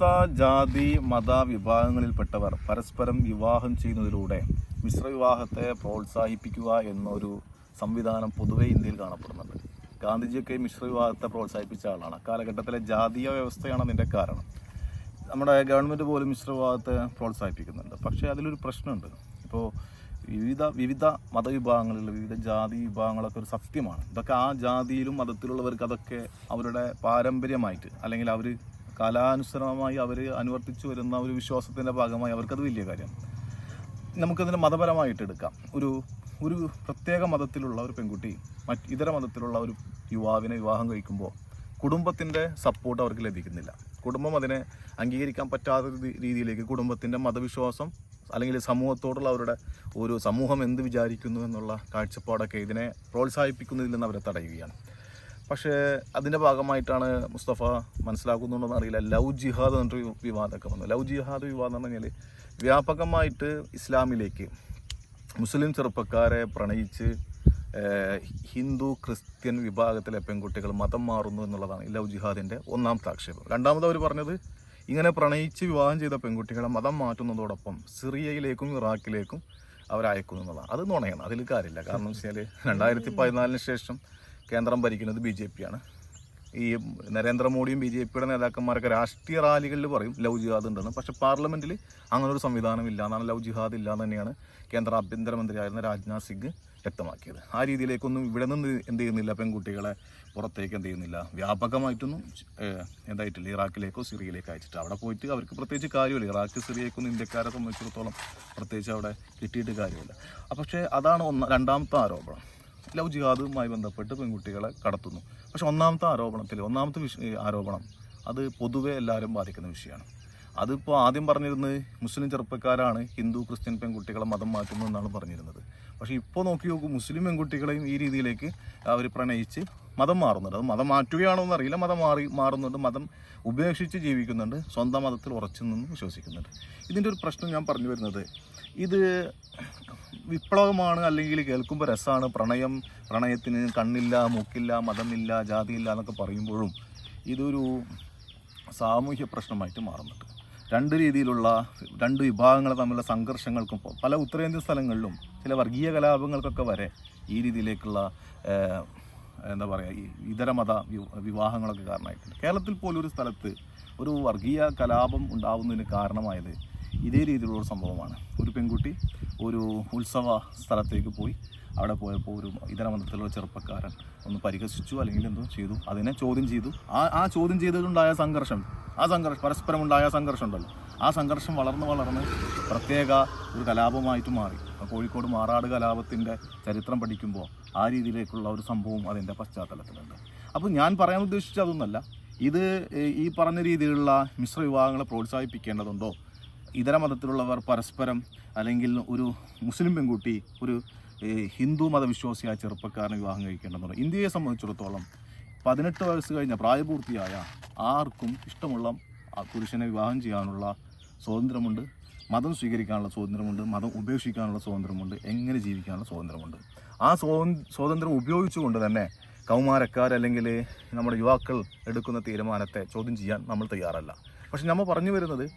വ്യത്യസ്ത ജാതി മത വിഭാഗങ്ങളിൽപ്പെട്ടവർ പരസ്പരം വിവാഹം ചെയ്യുന്നതിലൂടെ മിശ്രവിവാഹത്തെ പ്രോത്സാഹിപ്പിക്കുക എന്നൊരു സംവിധാനം പൊതുവെ ഇന്ത്യയിൽ കാണപ്പെടുന്നുണ്ട്. ഗാന്ധിജിയൊക്കെ മിശ്രവിവാഹത്തെ പ്രോത്സാഹിപ്പിച്ച ആളാണ്. കാലഘട്ടത്തിലെ ജാതീയ വ്യവസ്ഥയാണ് അതിന്റെ കാരണം. നമ്മുടെ ഗവൺമെന്റ് പോലും മിശ്രവിവാഹത്തെ പ്രോത്സാഹിപ്പിക്കുന്നുണ്ട്. പക്ഷേ അതിലൊരു പ്രശ്നമുണ്ട്. ഇപ്പോൾ വിവിധ വിവിധ മതവിഭാഗങ്ങളിൽ വിവിധ ജാതി വിഭാഗങ്ങളൊക്കെ ഒരു സത്യമാണ്. ഇതൊക്കെ ആ ജാതിയിലും മതത്തിലുള്ളവർക്ക് അതൊക്കെ അവരുടെ പാരമ്പര്യമായിട്ട് അല്ലെങ്കിൽ അവർ കാലാനുസൃതമായി അവർ അനുവർത്തിച്ചു വരുന്ന ഒരു വിശ്വാസത്തിന്റെ ഭാഗമായി അവർക്കത് വലിയ കാര്യം. നമുക്കതിനെ മതപരമായിട്ട് എടുക്കാം. ഒരു ഒരു പ്രത്യേക മതത്തിലുള്ള ഒരു പെൺകുട്ടി മറ്റ് ഇതര മതത്തിലുള്ള ഒരു യുവാവിനെ വിവാഹം കഴിക്കുമ്പോൾ കുടുംബത്തിന്റെ സപ്പോർട്ട് അവർക്ക് ലഭിക്കുന്നില്ല. കുടുംബം അതിനെ അംഗീകരിക്കാൻ പറ്റാത്ത രീതിയിലേക്ക് കുടുംബത്തിന്റെ മതവിശ്വാസം അല്ലെങ്കിൽ സമൂഹത്തോടുള്ള അവരുടെ ഒരു സമൂഹം എന്ത് വിചാരിക്കുന്നു എന്നുള്ള കാഴ്ചപ്പാടൊക്കെ ഇതിനെ പ്രോത്സാഹിപ്പിക്കുന്നതിൽ നിന്ന് അവരെ തടയുകയാണ്. പക്ഷേ അതിന്റെ ഭാഗമായിട്ടാണ് മുസ്തഫ മനസ്സിലാക്കുന്നുണ്ടോ അറിയില്ല. ലവ് ജിഹാദ് എന്നൊരു വിവാദമൊക്കെ വന്നു. ലവ് ജിഹാദ് വിവാദം എന്ന് പറഞ്ഞാൽ വ്യാപകമായിട്ട് ഇസ്ലാമിലേക്ക് മുസ്ലിം ചെറുപ്പക്കാരെ പ്രണയിച്ച് ഹിന്ദു ക്രിസ്ത്യൻ വിഭാഗത്തിലെ പെൺകുട്ടികൾ മതം മാറുന്നു എന്നുള്ളതാണ് ലവ് ജിഹാദിന്റെ ഒന്നാമത്തെ ആക്ഷേപം. രണ്ടാമത് അവർ പറഞ്ഞത് ഇങ്ങനെ പ്രണയിച്ച് വിവാഹം ചെയ്ത പെൺകുട്ടികളെ മതം മാറ്റുന്നതോടൊപ്പം സിറിയയിലേക്കും ഇറാഖിലേക്കും അവരയക്കുന്നു എന്നുള്ളതാണ്. അത് നുണയാണ്. അതിൽ കാര്യമില്ല. കാരണം വെച്ചാൽ രണ്ടായിരത്തി പതിനാലിന് ശേഷം കേന്ദ്രം ഭരിക്കുന്നത് ബി ജെ പി ആണ് ഈ നരേന്ദ്രമോദിയും ബി ജെ പിയുടെ നേതാക്കന്മാരൊക്കെ രാഷ്ട്രീയ റാലികളിൽ പറയും ലവ് ജിഹാദ് ഉണ്ടെന്ന്. പക്ഷേ പാർലമെന്റിൽ അങ്ങനെ ഒരു സംവിധാനം ഇല്ല. എന്നാണ് ലവ് ജിഹാദ് ഇല്ല എന്ന് തന്നെയാണ് കേന്ദ്ര ആഭ്യന്തരമന്ത്രിയായിരുന്ന രാജ്നാഥ് സിംഗ് വ്യക്തമാക്കിയത്. ആ രീതിയിലേക്കൊന്നും ഇവിടെ നിന്ന് എന്ത് ചെയ്യുന്നില്ല പെൺകുട്ടികളെ പുറത്തേക്ക് എന്ത് ചെയ്യുന്നില്ല. വ്യാപകമായിട്ടൊന്നും എന്തായിട്ടില്ല. ഇറാഖിലേക്കോ സിറിയയിലേക്കോ അയച്ചിട്ട് അവിടെ പോയിട്ട് അവർക്ക് പ്രത്യേകിച്ച് കാര്യമില്ല. ഇറാഖ് സിറിയക്കൊന്നും ഇന്ത്യക്കാരെ സംബന്ധിച്ചിടത്തോളം പ്രത്യേകിച്ച് അവിടെ കിട്ടിയിട്ട് കാര്യമില്ല. പക്ഷേ അതാണ് ഒന്ന് രണ്ടാമത്തെ ആരോപണം. ലവ് ജിഹാദുമായി ബന്ധപ്പെട്ട് പെൺകുട്ടികളെ കടത്തുന്നു. പക്ഷെ ഒന്നാമത്തെ ആരോപണത്തിൽ ഒന്നാമത്തെ വിഷ ആരോപണം അത് പൊതുവെ എല്ലാവരും ബാധിക്കുന്ന വിഷയമാണ്. അതിപ്പോൾ ആദ്യം പറഞ്ഞിരുന്നത് മുസ്ലിം ചെറുപ്പക്കാരാണ് ഹിന്ദു ക്രിസ്ത്യൻ പെൺകുട്ടികളെ മതം മാറ്റുന്നു എന്നാണ് പറഞ്ഞിരുന്നത്. പക്ഷേ ഇപ്പോൾ നോക്കി നോക്കൂ മുസ്ലിം പെൺകുട്ടികളെയും ഈ രീതിയിലേക്ക് അവർ പ്രണയിച്ച് മതം മാറുന്നുണ്ട്. അത് മതം മാറ്റുകയാണോ എന്നറിയില്ല. മതം മാറി മാറുന്നുണ്ട്. മതം ഉപേക്ഷിച്ച് ജീവിക്കുന്നുണ്ട്. സ്വന്തം മതത്തിൽ ഉറച്ചു നിന്ന് വിശ്വസിക്കുന്നുണ്ട്. ഇതിന്റെ ഒരു പ്രശ്നം ഞാൻ പറഞ്ഞു വരുന്നത്. ഇത് വിപ്ലവമാണ് അല്ലെങ്കിൽ കേൾക്കുമ്പോൾ രസമാണ്. പ്രണയം പ്രണയത്തിന് കണ്ണില്ല മൂക്കില്ല മതമില്ല ജാതിയില്ല എന്നൊക്കെ പറയുമ്പോഴും ഇതൊരു സാമൂഹ്യ പ്രശ്നമായിട്ട് മാറുന്നുണ്ട്. രണ്ട് രീതിയിലുള്ള രണ്ട് വിഭാഗങ്ങൾ തമ്മിലുള്ള സംഘർഷങ്ങൾക്കും പല ഉത്തരേന്ത്യൻ സ്ഥലങ്ങളിലും ചില വർഗീയ കലാപങ്ങൾക്കൊക്കെ വരെ ഈ രീതിയിലേക്കുള്ള എന്താ പറയുക ഈ ഇതര മത വിവാഹങ്ങളൊക്കെ കാരണമായിട്ടുണ്ട്. കേരളത്തിൽ പോലൊരു സ്ഥലത്ത് ഒരു വർഗീയ കലാപം ഉണ്ടാവുന്നതിന് കാരണമായത് ഇതേ രീതിയിലുള്ള സംഭവമാണ്. ഒരു പെൺകുട്ടി ഒരു ഉത്സവ സ്ഥലത്തേക്ക് പോയി. അവിടെ പോയപ്പോൾ ഒരു ഇതര മതത്തിലുള്ള ചെറുപ്പക്കാരൻ ഒന്ന് പരിഹസിച്ചു അല്ലെങ്കിൽ എന്തോ ചെയ്തു. അതിനെ ചോദ്യം ചെയ്തു. ആ ആ ചോദ്യം ചെയ്തതുണ്ടായ സംഘർഷം ആ സംഘർഷം പരസ്പരം ഉണ്ടായ സംഘർഷം ഉണ്ടല്ലോ. ആ സംഘർഷം വളർന്ന് വളർന്ന് പ്രത്യേക ഒരു കലാപമായിട്ട് മാറി. കോഴിക്കോട് മാറാട് കലാപത്തിന്റെ ചരിത്രം പഠിക്കുമ്പോൾ ആ രീതിയിലേക്കുള്ള ഒരു സംഭവം അതിന്റെ പശ്ചാത്തലത്തിലുണ്ട്. അപ്പോൾ ഞാൻ പറയാൻ ഉദ്ദേശിച്ചത് അതൊന്നല്ല. ഇത് ഈ പറഞ്ഞ രീതിയിലുള്ള മിശ്ര വിവാഹങ്ങളെ പ്രോത്സാഹിപ്പിക്കേണ്ടതുണ്ടോ? ഇതര മതത്തിലുള്ളവർ പരസ്പരം അല്ലെങ്കിൽ ഒരു മുസ്ലിം പെൺകുട്ടി ഒരു ഹിന്ദു മതവിശ്വാസിയായ ചെറുപ്പക്കാരനെ വിവാഹം കഴിക്കേണ്ടതുണ്ടോ ഇന്ത്യയെ സംബന്ധിച്ചിടത്തോളം പതിനെട്ട് വയസ്സ് കഴിഞ്ഞ പ്രായപൂർത്തിയായ ആർക്കും ഇഷ്ടമുള്ള പുരുഷനെ വിവാഹം ചെയ്യാനുള്ള സ്വാതന്ത്ര്യമുണ്ട്. മതം സ്വീകരിക്കാനുള്ള സ്വാതന്ത്ര്യമുണ്ട്. മതം ഉപേക്ഷിക്കാനുള്ള സ്വാതന്ത്ര്യമുണ്ട്. എങ്ങനെ ജീവിക്കാനുള്ള സ്വാതന്ത്ര്യമുണ്ട്. ആ സ്വാതന്ത്ര്യം ഉപയോഗിച്ചുകൊണ്ട് തന്നെ കൗമാരക്കാർ അല്ലെങ്കിൽ നമ്മുടെ യുവാക്കൾ എടുക്കുന്ന തീരുമാനത്തെ ചോദ്യം ചെയ്യാൻ നമ്മൾ തയ്യാറല്ല. പക്ഷെ നമ്മൾ പറഞ്ഞു വരുന്നത്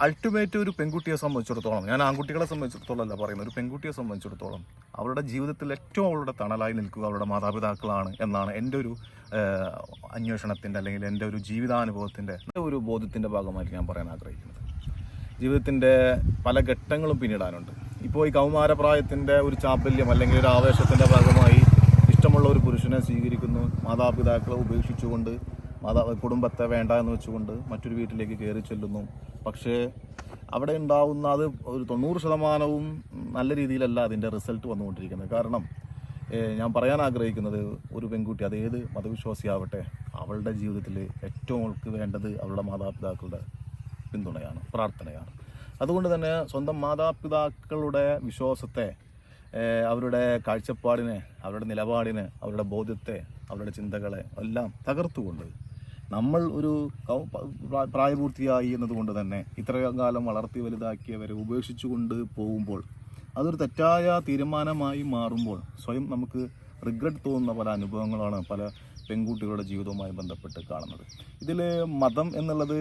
അൾട്ടിമേറ്റ് ഒരു പെൺകുട്ടിയെ സംബന്ധിച്ചിടത്തോളം ഞാൻ ആൺകുട്ടികളെ സംബന്ധിച്ചിടത്തോളം അല്ല പറയുന്നത് ഒരു പെൺകുട്ടിയെ സംബന്ധിച്ചിടത്തോളം അവരുടെ ജീവിതത്തിൽ ഏറ്റവും അവളുടെ തണലായി നിൽക്കുക അവരുടെ മാതാപിതാക്കളാണ് എന്നാണ് എന്റെ ഒരു അന്വേഷണത്തിന്റെ അല്ലെങ്കിൽ എന്റെ ഒരു ജീവിതാനുഭവത്തിന്റെ ഒരു ബോധ്യത്തിന്റെ ഭാഗമായിട്ട് ഞാൻ പറയാൻ ആഗ്രഹിക്കുന്നത്. ജീവിതത്തിന്റെ പല ഘട്ടങ്ങളും പിന്നിടാനുണ്ട്. ഇപ്പോൾ ഈ കൗമാരപ്രായത്തിന്റെ ഒരു ചാപ്പല്യം അല്ലെങ്കിൽ ഒരു ആവേശത്തിന്റെ ഭാഗമായി ഇഷ്ടമുള്ള ഒരു പുരുഷനെ സ്വീകരിക്കുന്നു മാതാപിതാക്കളെ ഉപേക്ഷിച്ചുകൊണ്ട് മാതാ കുടുംബത്തെ വേണ്ട എന്ന് വെച്ചുകൊണ്ട് മറ്റൊരു വീട്ടിലേക്ക് കയറി ചെല്ലുന്നു. പക്ഷേ അവിടെ ഉണ്ടാവുന്ന അത് ഒരു തൊണ്ണൂറ് ശതമാനവും നല്ല രീതിയിലല്ല അതിന്റെ റിസൾട്ട് വന്നുകൊണ്ടിരിക്കുന്നത്. കാരണം ഞാൻ പറയാൻ ആഗ്രഹിക്കുന്നത് ഒരു പെൺകുട്ടി അതേത് മതവിശ്വാസിയാവട്ടെ അവളുടെ ജീവിതത്തിൽ ഏറ്റവും അവൾക്ക് വേണ്ടത് അവളുടെ മാതാപിതാക്കളുടെ പിന്തുണയാണ് പ്രാർത്ഥനയാണ്. അതുകൊണ്ട് തന്നെ സ്വന്തം മാതാപിതാക്കളുടെ വിശ്വാസത്തെ അവരുടെ കാഴ്ചപ്പാടിനെ അവരുടെ നിലപാടിനെ അവരുടെ ബോധ്യത്തെ അവരുടെ ചിന്തകളെ എല്ലാം തകർത്തുകൊണ്ട് നമ്മൾ ഒരു പ്രായപൂർത്തിയായി എന്നതുകൊണ്ട് തന്നെ ഇത്രയും കാലം വളർത്തി വലുതാക്കിയവരെ ഉപേക്ഷിച്ചുകൊണ്ട് പോകുമ്പോൾ അതൊരു തെറ്റായ തീരുമാനമായി മാറുമ്പോൾ സ്വയം നമുക്ക് റിഗ്രറ്റ് തോന്നുന്ന പല അനുഭവങ്ങളാണ് പല പെൺകുട്ടികളുടെ ജീവിതവുമായി ബന്ധപ്പെട്ട് കാണുന്നത്. ഇതിൽ മതം എന്നുള്ളത്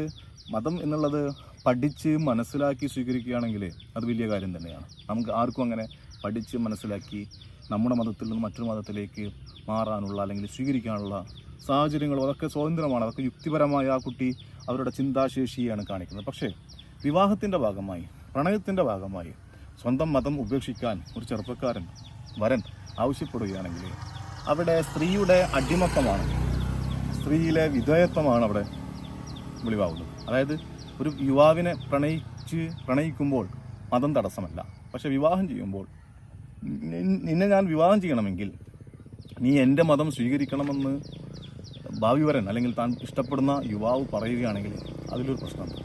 മതം എന്നുള്ളത് പഠിച്ച് മനസ്സിലാക്കി സ്വീകരിക്കുകയാണെങ്കിൽ അത് വലിയ കാര്യം തന്നെയാണ്. നമുക്ക് ആർക്കും അങ്ങനെ പഠിച്ച് മനസ്സിലാക്കി നമ്മുടെ മതത്തിൽ നിന്ന് മറ്റൊരു മതത്തിലേക്ക് മാറാനുള്ള അല്ലെങ്കിൽ സ്വീകരിക്കാനുള്ള സാഹചര്യങ്ങൾ അതൊക്കെ സ്വതന്ത്രമാണ് അതൊക്കെ യുക്തിപരമായ ആ കുട്ടി അവരുടെ ചിന്താശേഷിയാണ് കാണിക്കുന്നത്. പക്ഷേ വിവാഹത്തിന്റെ ഭാഗമായി പ്രണയത്തിന്റെ ഭാഗമായി സ്വന്തം മതം ഉപേക്ഷിക്കാൻ ഒരു ചെറുപ്പക്കാരൻ വരൻ ആവശ്യപ്പെടുകയാണെങ്കിൽ അവിടെ സ്ത്രീയുടെ അടിമത്തമാണ് സ്ത്രീയിലെ വിധേയത്വമാണ് അവിടെ വെളിവാകുന്നത്. അതായത് ഒരു യുവാവിനെ പ്രണയിച്ച് പ്രണയിക്കുമ്പോൾ മതം തടസ്സമല്ല. പക്ഷെ വിവാഹം ചെയ്യുമ്പോൾ നിന്നെ ഞാൻ വിവാഹം ചെയ്യണമെങ്കിൽ നീ എന്റെ മതം സ്വീകരിക്കണമെന്ന് ഭാവി വരൻ അല്ലെങ്കിൽ താൻ ഇഷ്ടപ്പെടുന്ന യുവാവ് പറയുകയാണെങ്കിൽ അതിലൊരു പ്രശ്നമുണ്ട്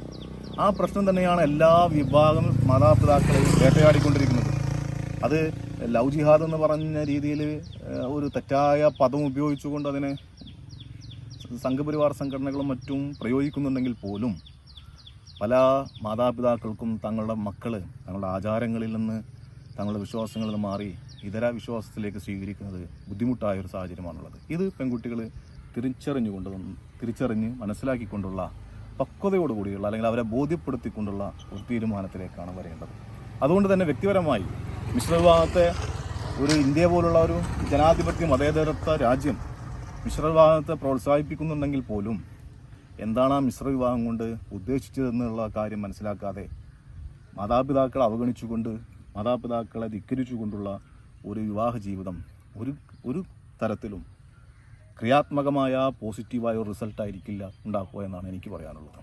ആ പ്രശ്നം തന്നെയാണ് എല്ലാ വിഭാഗം മാതാപിതാക്കളെയും വേട്ടയാടിക്കൊണ്ടിരിക്കുന്നത്. അത് ലവ് ജിഹാദ് എന്ന് പറഞ്ഞ രീതിയിൽ ഒരു തെറ്റായ പദം ഉപയോഗിച്ചുകൊണ്ട് അതിനെ സംഘപരിവാർ സംഘടനകളും മറ്റും പ്രയോഗിക്കുന്നുണ്ടെങ്കിൽ പോലും പല മാതാപിതാക്കൾക്കും തങ്ങളുടെ മക്കൾ തങ്ങളുടെ ആചാരങ്ങളിൽ നിന്ന് തങ്ങളുടെ വിശ്വാസങ്ങളിൽ നിന്ന് മാറി ഇതര വിശ്വാസത്തിലേക്ക് സ്വീകരിക്കുന്നത് ബുദ്ധിമുട്ടായ ഒരു സാഹചര്യമാണുള്ളത്. ഇത് പെൺകുട്ടികൾ തിരിച്ചറിഞ്ഞുകൊണ്ട് തിരിച്ചറിഞ്ഞ് മനസ്സിലാക്കിക്കൊണ്ടുള്ള പക്വതയോടുകൂടിയുള്ള അല്ലെങ്കിൽ അവരെ ബോധ്യപ്പെടുത്തിക്കൊണ്ടുള്ള ഒരു തീരുമാനത്തിലേക്കാണ് വരേണ്ടത്. അതുകൊണ്ട് തന്നെ വ്യക്തിപരമായി മിശ്രവിവാഹത്തെ ഒരു ഇന്ത്യ പോലുള്ള ഒരു ജനാധിപത്യ മതേതരത്വ രാജ്യം മിശ്രവിവാഹത്തെ പ്രോത്സാഹിപ്പിക്കുന്നുണ്ടെങ്കിൽ പോലും എന്താണ് ആ മിശ്രവിവാഹം കൊണ്ട് ഉദ്ദേശിച്ചതെന്നുള്ള കാര്യം മനസ്സിലാക്കാതെ മാതാപിതാക്കളെ അവഗണിച്ചുകൊണ്ട് മാതാപിതാക്കളെ ധിക്കരിച്ചുകൊണ്ടുള്ള ഒരു വിവാഹ ജീവിതം ഒരു ഒരു തരത്തിലും ക്രിയാത്മകമായ പോസിറ്റീവായ ഒരു റിസൾട്ടായിരിക്കില്ല ഉണ്ടാക്കുക എന്നാണ് എനിക്ക് പറയാനുള്ളത്.